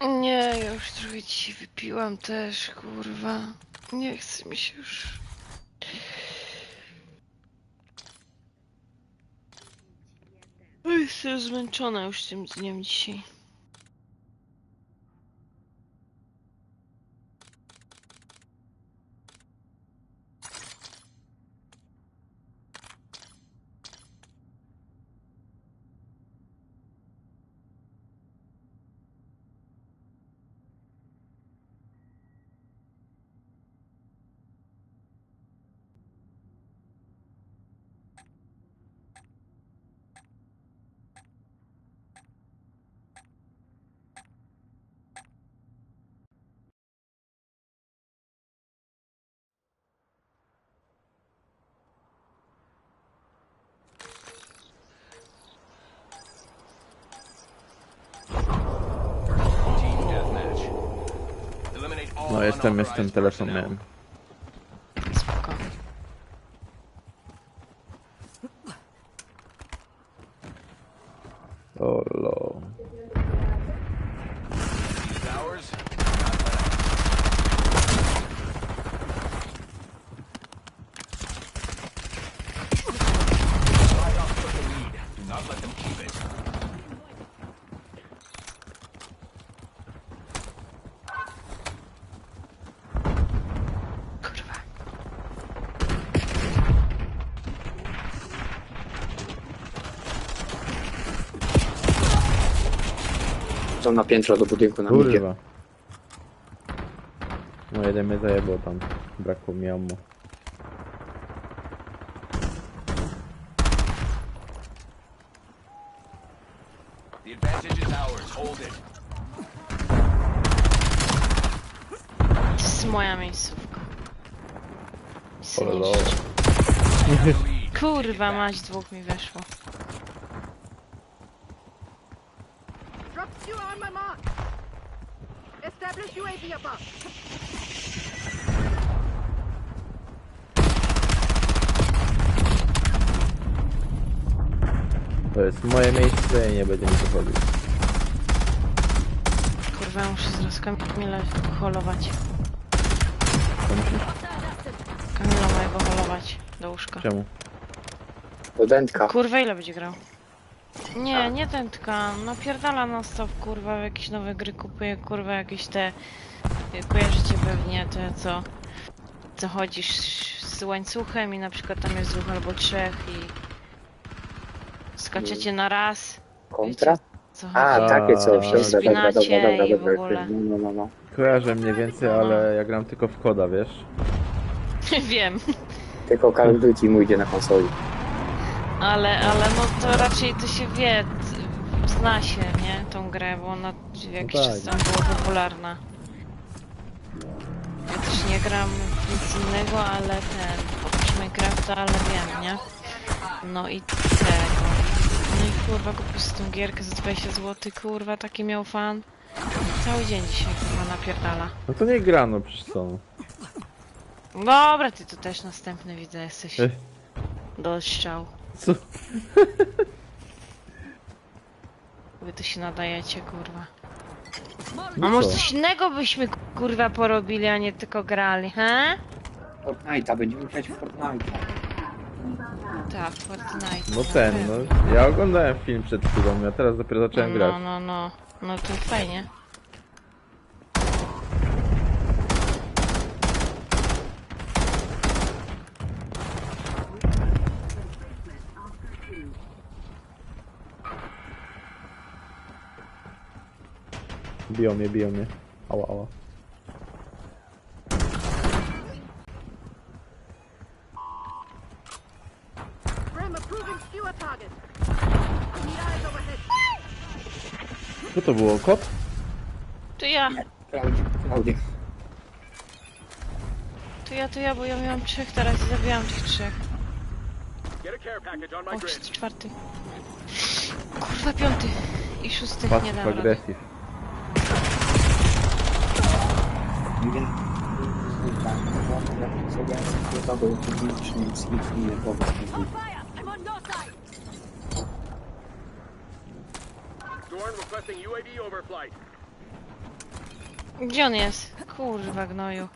Nie, już trochę ci wypiłam też, kurwa. Nie chce mi się już. Oj, Jestem zmęczona już tym dniem dzisiaj. Jestem, jestem, telefon miałem. Spoko. O oh, lo. Są na piętro do budynku na midzie. Kurwa. No jeden mnie zajebał tam. Brakło mi ammo. The advantage is ours. Hold it. To jest moja miejscówka. Kurwa, mać dwóch mi weszło. Two on my mark. Establish UAV above. To jest moje miejsce i nie będzie mi to chodzić. Kurwa, ja muszę zaraz Kamila holować. Co myślisz? Kamila mojego holować do łóżka. Czemu? Do dętka. Kurwa, ile będzie grał? Nie, nie tętka. Napierdala non stop, kurwa, w jakieś nowe gry kupuje, kurwa, jakieś te... Kojarzycie pewnie te, co... Co chodzisz z łańcuchem i na przykład tam jest dwóch albo trzech i... Skaczecie na raz. Kontra? Co A, chodzi? takie coś. Się Dobra, dobra, dobra, wspinacie dobra, i w dobra. ogóle. No, no, no, no. Kojarzę mniej więcej, ale ja gram tylko w koda, wiesz? Wiem. Tylko Call of Duty mu idzie na konsoli. Ale, ale no to raczej to się wie, zna się, nie, tą grę, bo ona jakiś tak. czas temu była popularna. Ja też nie gram w nic innego, ale ten, oprócz Minecrafta, ale wiem, nie? No i tego. No i kurwa kupił sobie tą gierkę za 20 zł, kurwa, taki miał fan. Cały dzień dzisiaj kurwa napierdala. No to nie grano przecież co. no. Dobra, ty tu też następny widzę, jesteś Ech. do strzał. Co? Wy tu się nadajecie, kurwa. A No może co? coś innego byśmy kurwa porobili, a nie tylko grali, he? Fortnite'a, będziemy grać w Fortnite'a. Tak, Fortnite. No ten, no. Ja oglądałem film przed chwilą, ja teraz dopiero zacząłem grać. No, no, no. No to fajnie. Biją mnie, biją mnie. Ała, ała. Co to było, kot? To ja, Klaudia, Klaudia. to ja, to ja, bo ja miałam trzech teraz i zabijałam tych trzech. Get a care package on my O, grid. czwarty. Kurwa, piąty. I szósty, nie Passive dam rady. Overflight. Gdzie on jest? Kurwa gnoju.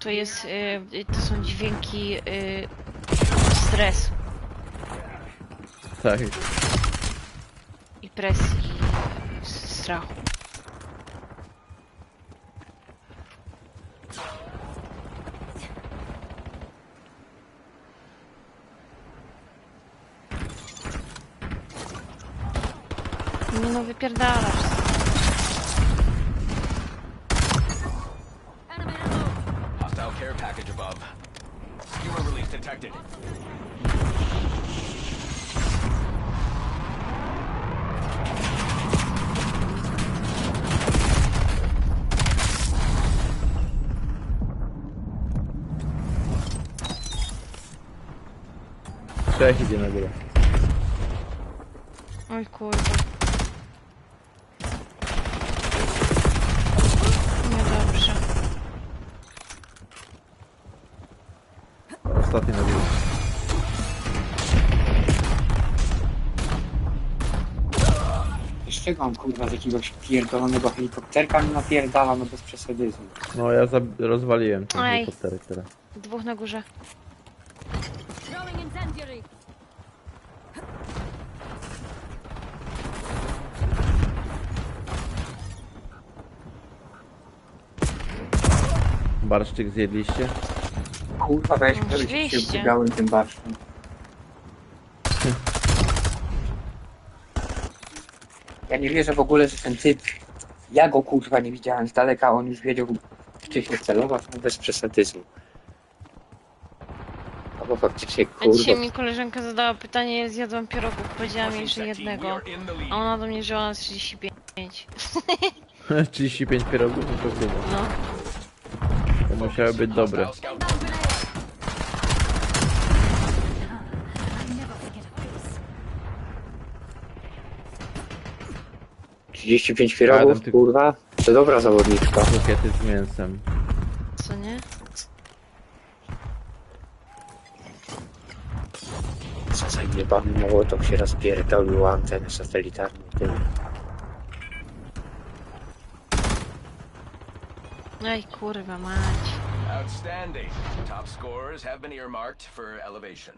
To jest, y, to są dźwięki y, stresu Tak. I presji, i strachu. Nie no, wypierdalasz. Care package above. Viewer release detected. Trzech idzie na górę. Oj kurwa. Niedobrze. Ostatni na górę. Z czego on kurwa z jakiegoś pierdolonego helikopterka mi napierdala, no bez przesadyzmu. No ja rozwaliłem ten Ej. helikopterek teraz. Dwóch na górze. Incendiary. Barszczyk zjedliście? Kurwa weź, żebyś się Oczywiście. tym barszczem. Ja nie wierzę w ogóle, że ten typ, ja go kurwa nie widziałem z daleka, a on już wiedział, gdzie się celować, no bez przesadyzmu. Albo faktycznie A dzisiaj kurwa, mi koleżanka zadała pytanie, zjadłam pierogów, powiedziałam jej, że jednego. A ona do mnie żyła na 35. 35 pierogów? To chyba. No. To musiały być dobre. Hostile scout kurwa, 35 Adam, ty- kurwa, to dobra zawodniczka. Krokiety z mięsem. Co nie? Co za jebany mołotow się rozpierdolił o antenę satelitarną. Ej kurwa mać. Outstanding. Top scorers have been earmarked for elevation.